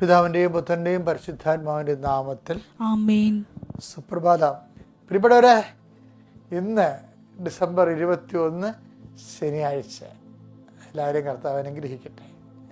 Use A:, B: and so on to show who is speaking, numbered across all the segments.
A: പിതാവിന്റെയും പുത്രന്റെയും പരിശുദ്ധാത്മാവിന്റെയും നാമത്തിൽ സുപ്രഭാതം. പ്രിയപ്പെട്ടവരെ ഇന്ന് ഡിസംബർ ഇരുപത്തി ഒന്ന് ശനിയാഴ്ച. എല്ലാവരെയും കർത്താവ് അനുഗ്രഹിക്കട്ടെ.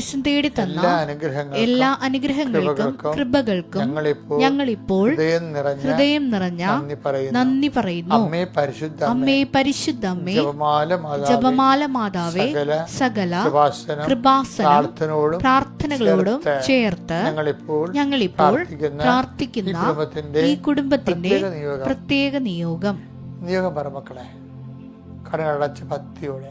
B: മധ്യസ്ഥം തേടി തന്ന
A: എല്ലാ
B: അനുഗ്രഹങ്ങൾക്കും
A: കൃപകൾക്കും ഞങ്ങളിപ്പോൾ ഹൃദയം നിറഞ്ഞ നന്ദി പറയുന്നു. അമ്മേ പരിശുദ്ധ
B: അമ്മേ.
A: ജപമാല മാതാവേ. സകല കൃപാസനം
B: പ്രാർത്ഥനകളോടും ചേർത്ത്
A: ഞങ്ങളിപ്പോൾ പ്രാർത്ഥിക്കുന്ന ഈ കുടുംബത്തിന്റെ പ്രത്യേക നിയോഗം.
B: നിയോഗം.
A: പറ മക്കളെ. കടകളടച്ച് ഭക്തിയോടെ.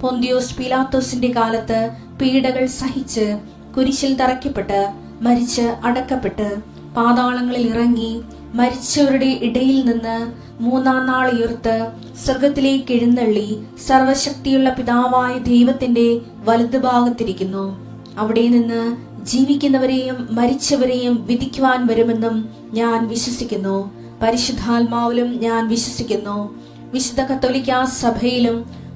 B: പൊന്തിയോസ് പിലാത്തോസിന്റെ കാലത്ത് പീഡകൾ സഹിച്ച് കുരിശിൽ തറയ്ക്കപ്പെട്ട് മരിച്ച് അടക്കപ്പെട്ട് പാതാളങ്ങളിൽ ഇറങ്ങി മരിച്ചവരുടെ ഇടയിൽ നിന്ന് മൂന്നാം നാൾ ഉയർത്ത് സ്വർഗത്തിലേക്ക് എഴുന്നള്ളി സർവശക്തിയുള്ള പിതാവായ ദൈവത്തിന്റെ വലതുഭാഗത്തിരിക്കുന്നു അവിടെ നിന്ന് ജീവിക്കുന്നവരെയും മരിച്ചവരെയും വിധിക്കുവാൻ വരുമെന്നും ഞാൻ വിശ്വസിക്കുന്നു. പരിശുദ്ധാത്മാവിലും ഞാൻ വിശ്വസിക്കുന്നു. വിശുദ്ധ കത്തോലിക്ക സഭയിലും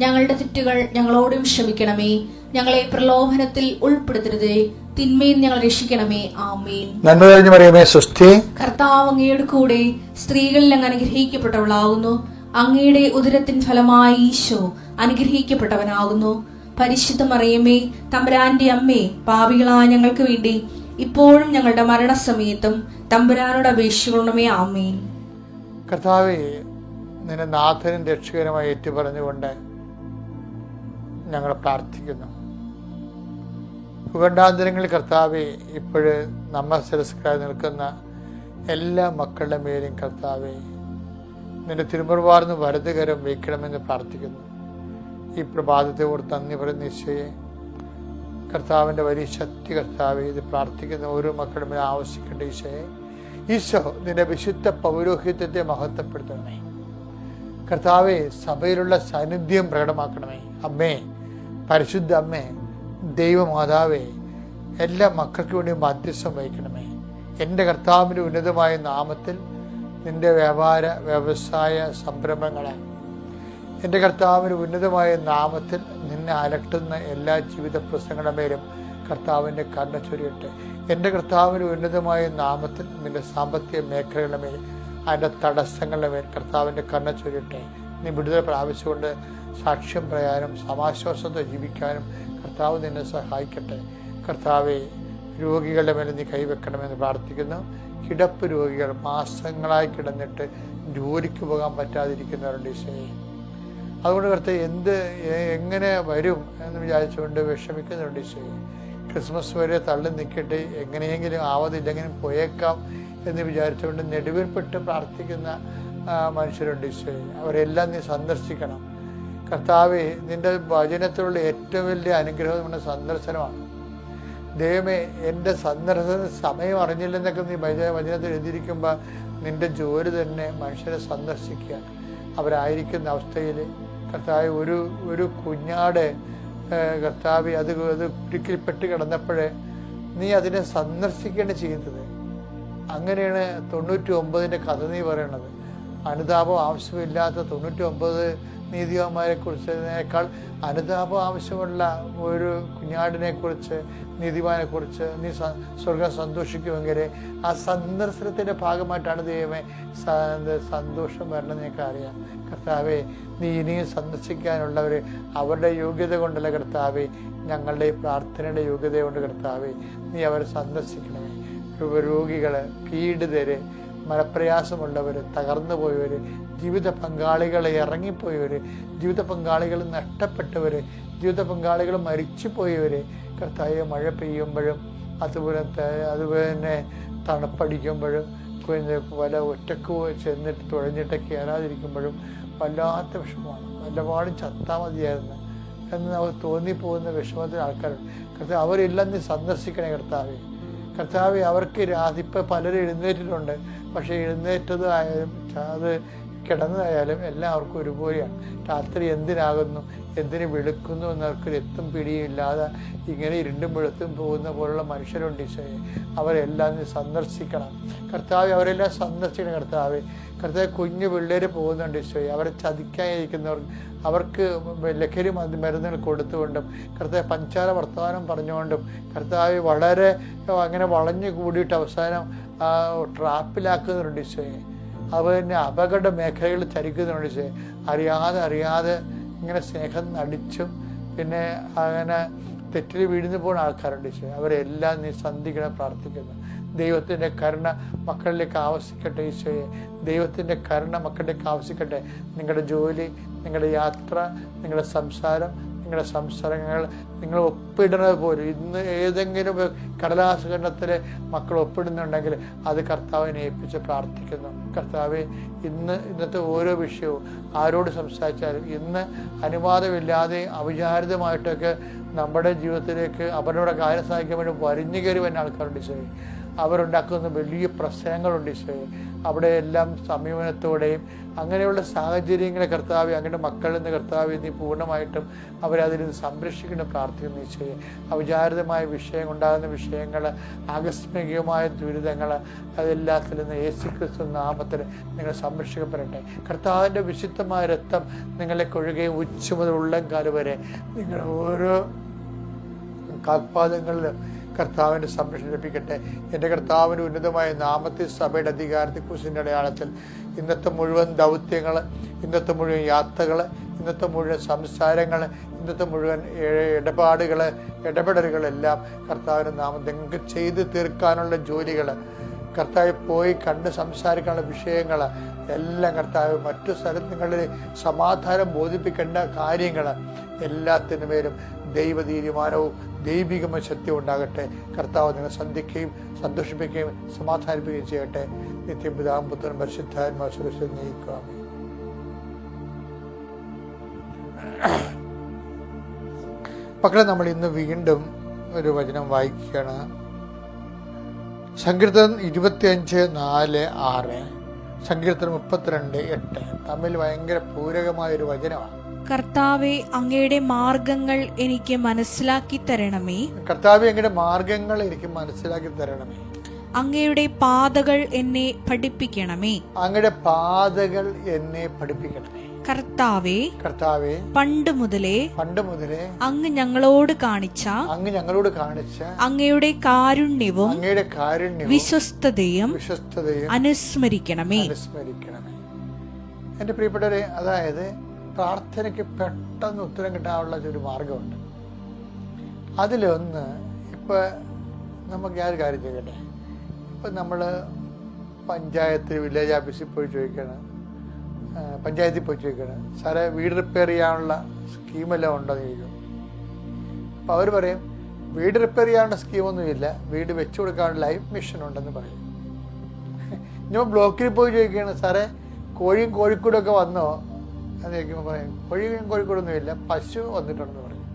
B: ഞങ്ങളുടെ തെറ്റുകൾ ഞങ്ങളോടും ക്ഷമിക്കണമേ. ഞങ്ങളെ പ്രലോഭനത്തിൽ ഉൾപ്പെടുത്തരുതേ. തിന്മയിൽ ഞങ്ങൾ രക്ഷിക്കണമേ. ആമേൻ.
A: നന്മ കഴിഞ്ഞു പറയുമേ സുസ്ഥി
B: കർത്താവ് അങ്ങയുടെ കൂടെ സ്ത്രീകളിൽ അങ്ങ് അനുഗ്രഹിക്കപ്പെട്ടവളാകുന്നു അങ്ങയുടെ ഉദരത്തിൻ ഫലമായി ഈശോ അനുഗ്രഹിക്കപ്പെട്ടവനാകുന്നു. പരിശുദ്ധ മറിയമ്മേ തമ്പുരാന്റെ അമ്മേ പാപികളായ ഞങ്ങൾക്ക് വേണ്ടി ഇപ്പോഴും ഞങ്ങളുടെ മരണസമയത്തും തമ്പുരാനോട് അപേക്ഷിക്കണമേ. ആമേൻ.
A: കർത്താവേ നിന്റെ നാഥനും രക്ഷകരമായി ഏറ്റുപറഞ്ഞുകൊണ്ട് ഞങ്ങൾ പ്രാർത്ഥിക്കുന്നു. ഭൂഖണ്ഡാന്തരങ്ങളിൽ കർത്താവെ ഇപ്പോഴ് നമ്മ ശിരസ്കാരി നിൽക്കുന്ന എല്ലാ മക്കളുടെ മേലും കർത്താവെ നിന്റെ തിരുമുറവാർന്ന് വലതുകരം വയ്ക്കണമെന്ന് പ്രാർത്ഥിക്കുന്നു. ഈ പ്രഭാതത്തെ ഓർത്ത് നന്ദി പറയുന്ന ഈശോയെ. കർത്താവിന്റെ വലിയ ശക്തി കർത്താവ് ഇത് പ്രാർത്ഥിക്കുന്ന ഓരോ മക്കളുടെ മേൽ ആവശ്യിക്കേണ്ട ഈശോയെ. ഈശോ നിന്റെ വിശുദ്ധ പൗരോഹിത്യത്തെ മഹത്വപ്പെടുത്തണമേ. കർത്താവെ സഭയിലുള്ള സാന്നിധ്യം പ്രകടമാക്കണമേ. അമ്മേ പരിശുദ്ധ അമ്മേ ദൈവമാതാവേ എല്ലാ മക്കൾക്ക് വേണ്ടി മധ്യസ്ഥം വഹിക്കണമേ. എന്റെ കർത്താവിന്റെ ഉന്നതമായ നാമത്തിൽ നിന്റെ വ്യാപാര വ്യവസായ സംരംഭങ്ങളെ. എന്റെ കർത്താവിന്റെ ഉന്നതമായ നാമത്തിൽ നിന്നെ അലട്ടുന്ന എല്ലാ ജീവിത പ്രശ്നങ്ങളുടെ മേലും കർത്താവിന്റെ കണ്ണ ചൊരിയട്ടെ. എന്റെ കർത്താവിന്റെ ഉന്നതമായ നാമത്തിൽ നിന്റെ സാമ്പത്തിക മേഖലകളുടെ മേൽ അതിന്റെ തടസ്സങ്ങളുടെ മേൽ കർത്താവിന്റെ കണ്ണ ചൊരിയട്ടെ. നീ വിടുതൽ പ്രാപിച്ചുകൊണ്ട് സാക്ഷ്യം പറയാനും സമാശ്വാസത്തെ ജീവിക്കാനും കർത്താവ് നിന്നെ സഹായിക്കട്ടെ. കർത്താവെ രോഗികളുടെ മേലെ നീ കൈവെക്കണമെന്ന് പ്രാർത്ഥിക്കുന്നു. കിടപ്പ് രോഗികൾ മാസങ്ങളായി കിടന്നിട്ട് ജോലിക്ക് പോകാൻ പറ്റാതിരിക്കുന്നവരുണ്ട് ഈശോയെ. അതുകൊണ്ട് കർത്താവ് എന്ത് എങ്ങനെ വരും എന്ന് വിചാരിച്ചുകൊണ്ട് വിഷമിക്കുന്നുണ്ട് ഈശോയെ. ക്രിസ്മസ് വരെ തള്ളി നിൽക്കട്ടെ എങ്ങനെയെങ്കിലും ആവതില്ലെങ്കിലും പോയേക്കാം എന്ന് വിചാരിച്ചുകൊണ്ട് നെടുവിൽപ്പെട്ട് പ്രാർത്ഥിക്കുന്ന മനുഷ്യരുണ്ട് ഈശോയെ. അവരെല്ലാം നീ സന്ദർശിക്കണം. കർത്താവെ നിന്റെ വചനത്തിലുള്ള ഏറ്റവും വലിയ അനുഗ്രഹം നമ്മുടെ സന്ദർശനമാണ്. ദൈവമേ എന്റെ സന്ദർശന സമയം അറിഞ്ഞില്ലെന്നൊക്കെ നീ വചന വചനത്തിൽ എഴുതിയിരിക്കുമ്പോൾ നിന്റെ ജോലി തന്നെ മനുഷ്യരെ സന്ദർശിക്കുക. അവരായിരിക്കുന്ന അവസ്ഥയിൽ കർത്താവ് ഒരു ഒരു കുഞ്ഞാട് കർത്താവ് അത് അത് കുരുക്കിൽപ്പെട്ട് കിടന്നപ്പോഴേ നീ അതിനെ സന്ദർശിക്കുകയാണ് ചെയ്യുന്നത്. അങ്ങനെയാണ് തൊണ്ണൂറ്റി ഒമ്പതിന്റെ കഥ നീ പറയണത്. അനുതാപം ആവശ്യമില്ലാത്ത തൊണ്ണൂറ്റി ഒമ്പത് നീതിമാന്മാരെ കുറിച്ചതിനേക്കാൾ അനുതാപം ആവശ്യമുള്ള ഒരു കുഞ്ഞാടിനെ കുറിച്ച് നീതിമാനെ കുറിച്ച് നീ സ്വർഗം സന്തോഷിക്കുമെങ്കിൽ ആ സന്ദർശനത്തിന്റെ ഭാഗമായിട്ടാണ് ദൈവമേ സന്തോഷം വരണം ഞങ്ങൾക്ക് അറിയാം കർത്താവെ നീ ഇനിയും സന്ദർശിക്കാനുള്ളവർ അവരുടെ യോഗ്യത കൊണ്ടല്ല കർത്താവെ ഞങ്ങളുടെ ഈ പ്രാർത്ഥനയുടെ യോഗ്യത കൊണ്ട് കർത്താവെ നീ അവരെ സന്ദർശിക്കണമേ. രോഗികൾ പീഡിതര് മനപ്രയാസമുള്ളവർ തകർന്നു പോയവർ ജീവിത പങ്കാളികളെ ഇറങ്ങിപ്പോയവർ ജീവിത പങ്കാളികൾ നഷ്ടപ്പെട്ടവർ ജീവിത പങ്കാളികൾ മരിച്ചു പോയവർ കർത്താവ് മഴ പെയ്യുമ്പോഴും അതുപോലെ അതുപോലെ തന്നെ തണുപ്പടിക്കുമ്പോഴും പിന്നെ പല ഒറ്റയ്ക്ക് ചെന്നിട്ട് തുഴഞ്ഞിട്ട് കയറാതിരിക്കുമ്പോഴും വല്ലാത്ത വിഷമമാണ്. വല്ലപാടും ചത്താ മതിയായിരുന്നു എന്ന് നമുക്ക് തോന്നിപ്പോകുന്ന വിഷമത്തിൽ ആൾക്കാരുണ്ട് കർത്താവ് അവരെല്ലാം നീ സന്ദർശിക്കണേ കർത്താവെ. കർത്താവ് അവർക്ക് ഇപ്പം പലരും എഴുന്നേറ്റിട്ടുണ്ട്. പക്ഷേ എഴുന്നേറ്റത് അത് കിടന്നതായാലും എല്ലാവർക്കും ഒരുപോലെയാണ്. രാത്രി എന്തിനാകുന്നു? എന്തിനു വെളുക്കുന്നു എന്നവർക്ക് എത്തും പിടിയില്ലാതെ ഇങ്ങനെ ഇരുണ്ടും വെളുത്തും പോകുന്ന പോലുള്ള മനുഷ്യരുണ്ട് ഈശോയെ. അവരെല്ലാം സന്ദർശിക്കണം. കർത്താവ് അവരെല്ലാം സന്ദർശിക്കണം കർത്താവ്. കർത്താവ് കുഞ്ഞു പിള്ളേർ പോകുന്നുണ്ട് ഈശോയെ. അവരെ ചതിക്കാനിരിക്കുന്നവർ അവർക്ക് ലഹരി മരുന്ന് മരുന്നുകൾ കൊടുത്തുകൊണ്ടും കർത്താവ് പഞ്ചാര വർത്തമാനം പറഞ്ഞുകൊണ്ടും കർത്താവ് വളരെ അങ്ങനെ വളഞ്ഞു കൂടിയിട്ട് അവസാനം ട്രാപ്പിലാക്കുന്നുണ്ട് ഈശോയെ. അതുപോലെ അപകട മേഖലകൾ ചരിക്കുന്ന ഈശോയെ അറിയാതെ അറിയാതെ ഇങ്ങനെ സ്നേഹം നടിച്ചും പിന്നെ അങ്ങനെ തെറ്റിൽ വീഴുന്നു പോകുന്ന ആൾക്കാരുണ്ട് ഈശോ അവരെല്ലാം നീ സന്ധിക്കണം പ്രാർത്ഥിക്കുന്നു. ദൈവത്തിന്റെ കരുണ മക്കളിലേക്ക് ആവശ്യിക്കട്ടെ ഈശോയെ. ദൈവത്തിന്റെ കരുണ മക്കളിലേക്ക് ആവശ്യിക്കട്ടെ നിങ്ങളുടെ ജോലി നിങ്ങളുടെ യാത്ര നിങ്ങളുടെ സംസാരം നിങ്ങളുടെ സംസാരങ്ങൾ നിങ്ങൾ ഒപ്പിടുന്നത് പോലും ഇന്ന് ഏതെങ്കിലും ഖണ്ഡത്തിൽ മക്കൾ ഒപ്പിടുന്നുണ്ടെങ്കിൽ അത് കർത്താവിനെ ഏൽപ്പിച്ച് പ്രാർത്ഥിക്കുന്നു. കർത്താവെ ഇന്ന് ഇന്നത്തെ ഓരോ വിഷയവും ആരോട് സംസാരിച്ചാലും ഇന്ന് അനുവാദമില്ലാതെ അവിചാരിതമായിട്ടൊക്കെ നമ്മുടെ ജീവിതത്തിലേക്ക് അവരുടെ കാര്യം സാധിക്കാൻ വേണ്ടി വരിഞ്ഞു കയറി വരുന്ന ആൾക്കാരുണ്ട് ഈശോയെ. അവരുണ്ടാക്കുന്ന വലിയ പ്രശ്നങ്ങളുണ്ട് ഈശോയെ. അവിടെ എല്ലാം സമീപനത്തോടെയും അങ്ങനെയുള്ള സാഹചര്യങ്ങളെ കർത്താവ് അങ്ങനെ മക്കളിൽ നിന്ന് കർത്താവ് നീ പൂർണമായിട്ടും അവരതിൽ നിന്ന് സംരക്ഷിക്കണം പ്രാർത്ഥിക്കുന്ന ഈശോയെ. അവിചാരിതമായ വിഷയം ഉണ്ടാകുന്ന വിഷയങ്ങൾ ആകസ്മികമായ ദുരിതങ്ങൾ അതെല്ലാത്തിൽ നിന്ന് യേശു ക്രിസ്തു നാമത്തിൽ നിങ്ങൾ സംരക്ഷിക്കപ്പെടട്ടെ. കർത്താവിന്റെ വിശുദ്ധമായ രക്തം നിങ്ങളെ കൊഴുകയും ഉച്ച മുതൽ ഉള്ളം കാൽ വരെ നിങ്ങളുടെ ഓരോ കാൽപാദങ്ങളിലും കർത്താവിന്റെ സംരക്ഷണം ലഭിക്കട്ടെ. എന്റെ കർത്താവിന്റെ ഉന്നതമായ നാമത്തെ സഭയുടെ അധികാരത്തെ കുറിച്ചിന്റെ അടയാളത്തിൽ ഇന്നത്തെ മുഴുവൻ ദൗത്യങ്ങൾ ഇന്നത്തെ മുഴുവൻ യാത്രകൾ ഇന്നത്തെ മുഴുവൻ സംസാരങ്ങൾ ഇന്നത്തെ മുഴുവൻ ഇടപാടുകൾ ഇടപെടലുകളെല്ലാം കർത്താവിന്റെ നാമം നിങ്ങൾക്ക് ചെയ്ത് തീർക്കാനുള്ള ജോലികൾ കർത്താവ് പോയി കണ്ട് സംസാരിക്കാനുള്ള വിഷയങ്ങൾ എല്ലാം കർത്താവ് മറ്റു സ്ഥലങ്ങളിൽ സമാധാനം ബോധിപ്പിക്കേണ്ട കാര്യങ്ങൾ എല്ലാത്തിനു പേരും ദൈവ തീരുമാനവും ദൈവികമായ ശക്തി ഉണ്ടാകട്ടെ. കർത്താവ് നിങ്ങൾ സന്ധിക്കുകയും സന്തോഷിപ്പിക്കുകയും സമാധാനിപ്പിക്കുകയും ചെയ്യട്ടെ. നിത്യം പിതാവും പുത്രൻ പരിശുദ്ധാത്മാ സുരക്ഷ നയിക്കുക മക്കളെ നമ്മൾ ഇന്ന് വീണ്ടും ഒരു വചനം വായിക്കുകയാണ്. സങ്കീർത്തനം ഇരുപത്തിയഞ്ച് നാല് ആറ് സങ്കീർത്തനം മുപ്പത്തിരണ്ട് എട്ട്. തമ്മിൽ ഭയങ്കര പൂരകമായ ഒരു വചനമാണ്.
C: കർത്താവെ അങ്ങയുടെ മാർഗങ്ങൾ എനിക്ക് മനസ്സിലാക്കി തരണമേ.
A: കർത്താവെ അങ്ങയുടെ മാർഗങ്ങൾ എനിക്ക് മനസ്സിലാക്കി തരണമേ.
C: അങ്ങയുടെ പാതകൾ എന്നെ പഠിപ്പിക്കണമേ.
A: അങ്ങയുടെ പാതകൾ എന്നെ പഠിപ്പിക്കണമേ.
C: കർത്താവെ
A: കർത്താവേ
C: പണ്ട് മുതലേ
A: പണ്ട് മുതലേ
C: അങ്ങ് ഞങ്ങളോട് കാണിച്ച
A: അങ്ങ് ഞങ്ങളോട് കാണിച്ച
C: അങ്ങയുടെ കാരുണ്യവും
A: അങ്ങയുടെ കാരുണ്യവും
C: വിശ്വസ്തതയും
A: വിശ്വസ്തതയും
C: അനുസ്മരിക്കണമേ.
A: അനുസ്മരിക്കണമേ. എന്റെ പ്രിയപ്പെട്ടവരെ അതായത് പ്രാർത്ഥനയ്ക്ക് പെട്ടെന്ന് ഉത്തരം കിട്ടാനുള്ള ഒരു മാർഗമുണ്ട് അതിലൊന്ന് ഇപ്പൊ നമുക്ക് ഞാൻ കാര്യം ചെയ്യട്ടെ ഇപ്പം നമ്മൾ പഞ്ചായത്തിൽ വില്ലേജ് ഓഫീസിൽ പോയി ചോദിക്കണം. പഞ്ചായത്തിൽ പോയി ചോദിക്കണം സാറേ വീട് റിപ്പയർ ചെയ്യാനുള്ള സ്കീമെല്ലാം ഉണ്ടോ എന്ന് ചോദിക്കും. അപ്പോൾ അവർ പറയും വീട് റിപ്പയർ ചെയ്യാനുള്ള സ്കീമൊന്നുമില്ല വീട് വെച്ചു കൊടുക്കാനുള്ള ലൈഫ് മിഷൻ ഉണ്ടെന്ന് പറയും. ഞാൻ ബ്ലോക്കിൽ പോയി ചോദിക്കുകയാണ് സാറേ കോഴിയും കോഴിക്കൂടൊക്കെ വന്നോ? എന്ന് ചോദിക്കുമ്പോൾ പറയും കോഴിയും കോഴിക്കൂടൊന്നുമില്ല പശു വന്നിട്ടുണ്ടെന്ന് പറയും.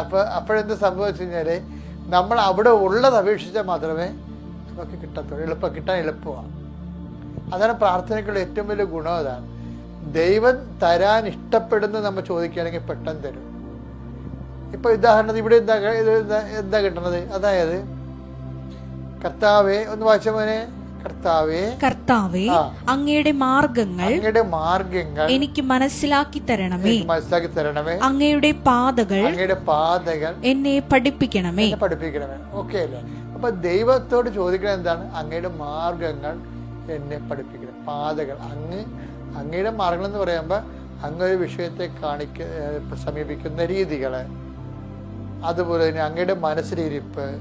A: അപ്പോൾ അപ്പോഴെന്ത് സംഭവിച്ചു കഴിഞ്ഞാൽ നമ്മൾ അവിടെ ഉള്ളത് അപേക്ഷിച്ചാൽ മാത്രമേ നമുക്ക് കിട്ടത്തുള്ളൂ. എളുപ്പം കിട്ടാൻ എളുപ്പമാണ്. അതാണ് പ്രാർത്ഥനയ്ക്കുള്ള ഏറ്റവും വലിയ ഗുണം അതാണ്. ദൈവം തരാൻ ഇഷ്ടപ്പെടുന്ന നമ്മൾ ചോദിക്കുകയാണെങ്കിൽ പെട്ടെന്ന് തരും. ഇപ്പൊ ഉദാഹരണത്തിന് ഇവിടെ എന്താ എന്താ കിട്ടണത്? അതായത് കർത്താവേ ഒന്ന് വായിച്ച മോനെ. കർത്താവേ
C: കർത്താവേ. അങ്ങയുടെ മാർഗങ്ങൾ
A: അങ്ങയുടെ മാർഗങ്ങൾ
C: എനിക്ക് മനസ്സിലാക്കി തരണമേ.
A: മനസ്സിലാക്കി തരണമേ.
C: അങ്ങയുടെ പാതകൾ
A: അങ്ങയുടെ പാതകൾ
C: എന്നെ പഠിപ്പിക്കണമേ.
A: പഠിപ്പിക്കണമേ. ഓക്കെ അല്ലേ? അപ്പൊ ദൈവത്തോട് ചോദിക്കണം എന്താണ്? അങ്ങയുടെ മാർഗങ്ങൾ എന്നെ പഠിപ്പിക്കണം പാതകൾ. അങ്ങ് അങ്ങയുടെ മാർഗങ്ങൾ എന്ന് പറയുമ്പോൾ അങ്ങ് ഒരു വിഷയത്തെ കാണിക്ക സമീപിക്കുന്ന രീതികൾ അതുപോലെ തന്നെ അങ്ങയുടെ മനസ്സിലിരിപ്പ്.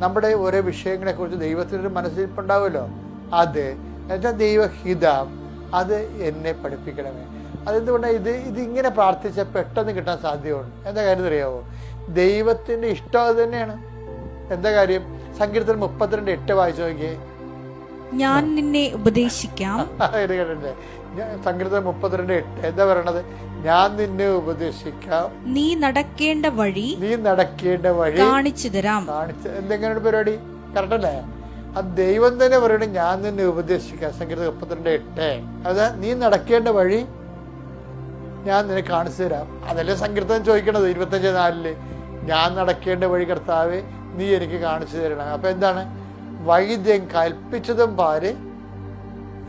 A: നമ്മുടെ ഓരോ വിഷയങ്ങളെ കുറിച്ച് ദൈവത്തിനൊരു മനസ്സിലിരിപ്പുണ്ടാവുമല്ലോ അത്. എന്നുവെച്ചാൽ ദൈവഹിതം അത് എന്നെ പഠിപ്പിക്കണമേ. അതെന്തുകൊണ്ടാണ് ഇത് ഇതിങ്ങനെ പ്രാർത്ഥിച്ചാൽ പെട്ടെന്ന് കിട്ടാൻ സാധ്യതയുണ്ട്? എന്താ കാര്യം അറിയാവോ? ദൈവത്തിന്റെ ഇഷ്ടം അത് തന്നെയാണ്. എന്താ കാര്യം? സങ്കീർത്തനം മുപ്പത്തിരണ്ട് എട്ട് വായിച്ചു നോക്കിയേ.
C: ഞാൻ നിന്നെ ഉപദേശിക്കാം.
A: സങ്കീർത്തനം മുപ്പത്തിരണ്ട് എട്ട്. എന്താ പറയണത്? ഞാൻ നിന്നെ ഉപദേശിക്കാം.
C: നീ നടക്കേണ്ട വഴി
A: നീ നടക്കേണ്ട വഴി
C: കാണിച്ചു തരാം.
A: കാണിച്ച എന്തെങ്ങനെയാണ് പരിപാടി? കറക്റ്റ് അല്ലേ? ആ ദൈവം തന്നെ പറയണ ഞാൻ നിന്നെ ഉപദേശിക്കാം. സംഗീത മുപ്പത്തിരണ്ട് എട്ട്. അത് നീ നടക്കേണ്ട വഴി ഞാൻ നിന്നെ കാണിച്ചു തരാം. അതല്ലേ സങ്കീർത്തനം ചോദിക്കണത്? ഇരുപത്തഞ്ച് നാലിൽ ഞാൻ നടക്കേണ്ട വഴി കർത്താവെ നീ എനിക്ക് കാണിച്ചു തരണം. അപ്പൊ എന്താണ്? വൈദ്യം കൽപ്പിച്ചതും പാര്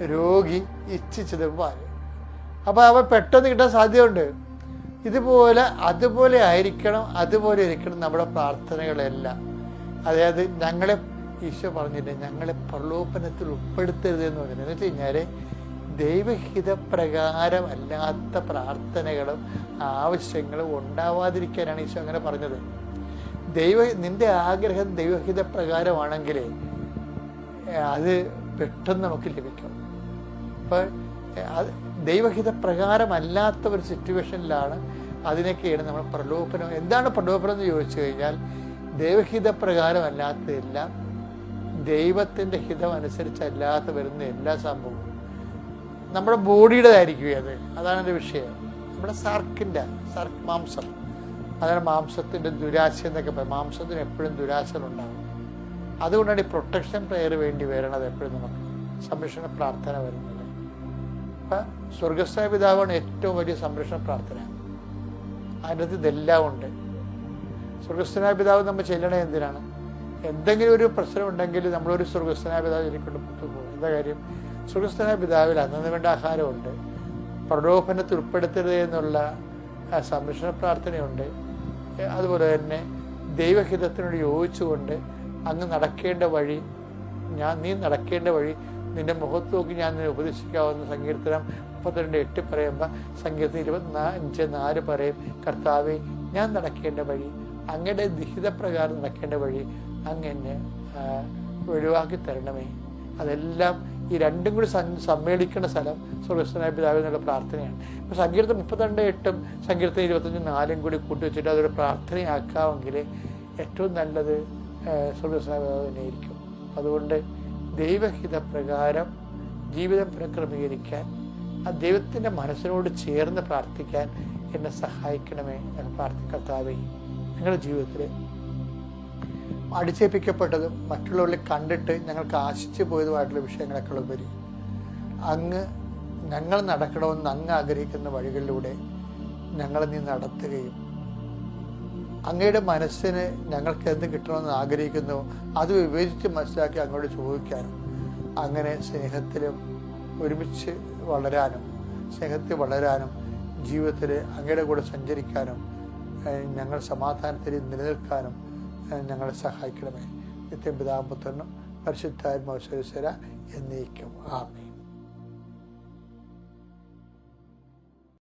A: രോഗി ഇച്ഛിച്ചതും പാര്. അപ്പൊ അവ പെട്ടെന്ന് കിട്ടാൻ സാധ്യതയുണ്ട്. ഇതുപോലെ അതുപോലെ ആയിരിക്കണം അതുപോലെ ഇരിക്കണം നമ്മുടെ പ്രാർത്ഥനകളെല്ലാം. അതായത് ഞങ്ങളെ ഈശോ പറഞ്ഞില്ലേ ഞങ്ങളെ പ്രലോഭനത്തിൽ ഉൾപ്പെടുത്തരുത് എന്ന് പറഞ്ഞില്ല? എന്ന് വെച്ച് കഴിഞ്ഞാൽ ദൈവഹിതപ്രകാരമല്ലാത്ത പ്രാർത്ഥനകളും ആവശ്യങ്ങളും ഉണ്ടാവാതിരിക്കാനാണ് ഈശോ അങ്ങനെ പറഞ്ഞത്. ദൈവ നിന്റെ ആഗ്രഹം ദൈവഹിത പ്രകാരമാണെങ്കിൽ അത് പെട്ടെന്ന് നമുക്ക് ലഭിക്കും. അപ്പോൾ അത് ദൈവഹിത പ്രകാരമല്ലാത്ത ഒരു സിറ്റുവേഷനിലാണ് അതിനൊക്കെയാണ് നമ്മൾ പ്രലോഭനം. എന്താണ് പ്രലോഭനം എന്ന് ചോദിച്ചു കഴിഞ്ഞാൽ ദൈവഹിത പ്രകാരമല്ലാത്തതെല്ലാം ദൈവത്തിന്റെ ഹിതം അനുസരിച്ചല്ലാത്ത വരുന്ന എല്ലാ സംഭവവും. നമ്മുടെ ബോഡിയുടേതായിരിക്കും അത്. അതാണ് എന്റെ വിഷയം. നമ്മുടെ സർക്കിന്റെ സർക്ക് മാംസം. അതാണ് മാംസത്തിന്റെ ദുരാശ എന്നൊക്കെ പറയും. മാംസത്തിന് എപ്പോഴും ദുരാശകളുണ്ടാകും അതുകൊണ്ടാണ് ഈ പ്രൊട്ടക്ഷൻ പ്രെയർ വേണ്ടി വരണത് എപ്പോഴും നമുക്ക് സംരക്ഷണ പ്രാർത്ഥന വരുന്നത്. അപ്പം സ്വർഗസ്ഥ പിതാവാണ് ഏറ്റവും വലിയ സംരക്ഷണ പ്രാർത്ഥന. അതിന്റെ അകത്ത് ഇതെല്ലാം ഉണ്ട്. സ്വർഗസ്ഥനായ പിതാവ് നമ്മൾ ചെല്ലണേ എന്തിനാണ്? എന്തെങ്കിലും ഒരു പ്രശ്നം ഉണ്ടെങ്കിൽ നമ്മളൊരു സ്വർഗസ്ഥനായ പിതാവ് എനിക്കൊണ്ട് പോകും. എന്താ കാര്യം? സ്വർഗസ്ഥനായ പിതാവിൽ അന്നു വേണ്ട ആഹാരമുണ്ട്. പ്രലോഭനത്തിൽ ഉൾപ്പെടുത്തരുത് എന്നുള്ള സംരക്ഷണ പ്രാർത്ഥനയുണ്ട്. അതുപോലെ തന്നെ ദൈവഹിതത്തിനോട് യോജിച്ചുകൊണ്ട് അങ്ങ് നടക്കേണ്ട വഴി ഞാൻ നീ നടക്കേണ്ട വഴി നിന്റെ മുഖത്ത് നോക്കി ഞാൻ നിന്നെ ഉപദേശിക്കാവുന്ന സങ്കീർത്തനം മുപ്പത്തിരണ്ട് എട്ട് പറയുമ്പോൾ സങ്കീർത്തനം ഇരുപത്തിനാ അഞ്ച് നാല് പറയും. കർത്താവെ ഞാൻ നടക്കേണ്ട വഴി അങ്ങയുടെ ദിഹിതപ്രകാരം നടക്കേണ്ട വഴി അങ്ങ് എന്നെ ഒഴിവാക്കി തരണമേ. അതെല്ലാം ഈ രണ്ടും കൂടി സമ്മേളിക്കുന്ന സ്ഥലം സ്വർഗസ്വനായ പിതാവ് എന്നുള്ള പ്രാർത്ഥനയാണ്. ഇപ്പം സങ്കീർത്തം മുപ്പത്തിരണ്ട് എട്ടും സങ്കീർത്തനം ഇരുപത്തഞ്ച് നാലും കൂടി കൂട്ടിവെച്ചിട്ട് അതൊരു പ്രാർത്ഥനയാക്കാമെങ്കിൽ ഏറ്റവും നല്ലത് തന്നെയായിരിക്കും അതുകൊണ്ട് ദൈവഹിതപ്രകാരം ജീവിതം പുനഃക്രമീകരിക്കാൻ ആ ദൈവത്തിന്റെ മനസ്സിനോട് ചേർന്ന് പ്രാർത്ഥിക്കാൻ എന്നെ സഹായിക്കണമേ എന്ന് പ്രാർത്ഥിക്കർത്താവേ ഞങ്ങളുടെ ജീവിതത്തിൽ അടിച്ചേൽപ്പിക്കപ്പെട്ടതും മറ്റുള്ളവരിൽ കണ്ടിട്ട് ഞങ്ങൾക്ക് ആശിച്ചു പോയതുമായിട്ടുള്ള വിഷയങ്ങളൊക്കെ ഉപരി അങ്ങ് ഞങ്ങൾ നടക്കണമെന്ന് അങ്ങ് ആഗ്രഹിക്കുന്ന വഴികളിലൂടെ ഞങ്ങളെ നീ നടത്തുകയും അങ്ങയുടെ മനസ്സിന് ഞങ്ങൾക്ക് എന്ത് കിട്ടണമെന്ന് ആഗ്രഹിക്കുന്നു അത് വിവേചിച്ച് മനസ്സിലാക്കി അങ്ങോട്ട് ചോദിക്കാനും അങ്ങനെ സ്നേഹത്തിലും ഒരുമിച്ച് വളരാനും സ്നേഹത്തിൽ വളരാനും ജീവിതത്തിൽ അങ്ങയുടെ കൂടെ സഞ്ചരിക്കാനും ഞങ്ങൾ സമാധാനത്തിൽ നിലനിൽക്കാനും ഞങ്ങളെ സഹായിക്കണമേ. നിത്യം പിതാമ്പുത്രനും പരിശുദ്ധാത്മാവസര എന്നേക്കും. ആമേ